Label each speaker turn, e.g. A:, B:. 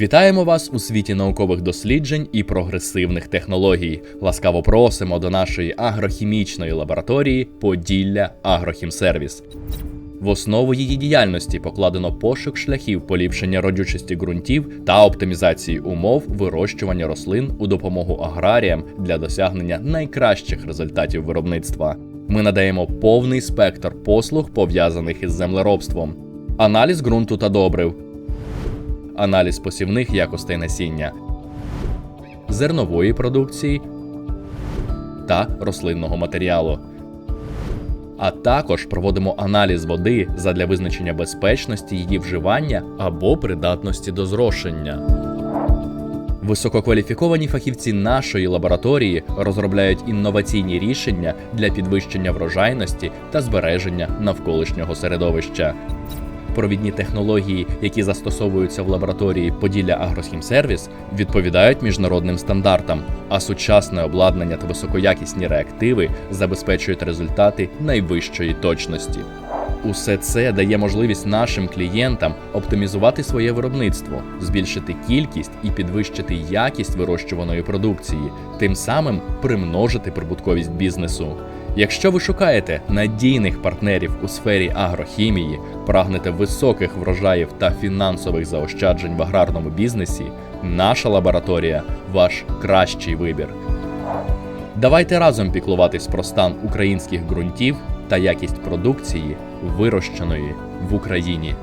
A: Вітаємо вас у світі наукових досліджень і прогресивних технологій. Ласкаво просимо до нашої агрохімічної лабораторії Поділля Агрохімсервіс. В основу її діяльності покладено пошук шляхів поліпшення родючості ґрунтів та оптимізації умов вирощування рослин у допомогу аграріям для досягнення найкращих результатів виробництва. Ми надаємо повний спектр послуг, пов'язаних із землеробством, аналіз ґрунту та добрив, аналіз посівних якостей насіння, зернової продукції та рослинного матеріалу. А також проводимо аналіз води задля визначення безпечності її вживання або придатності до зрошення. Висококваліфіковані фахівці нашої лабораторії розробляють інноваційні рішення для підвищення врожайності та збереження навколишнього середовища. Провідні технології, які застосовуються в лабораторії Поділля Агрохімсервіс, відповідають міжнародним стандартам, а сучасне обладнання та високоякісні реактиви забезпечують результати найвищої точності. Усе це дає можливість нашим клієнтам оптимізувати своє виробництво, збільшити кількість і підвищити якість вирощуваної продукції, тим самим примножити прибутковість бізнесу. Якщо ви шукаєте надійних партнерів у сфері агрохімії, прагнете високих врожаїв та фінансових заощаджень в аграрному бізнесі, наша лабораторія ваш кращий вибір. Давайте разом піклуватись про стан українських ґрунтів та якість продукції, вирощеної в Україні.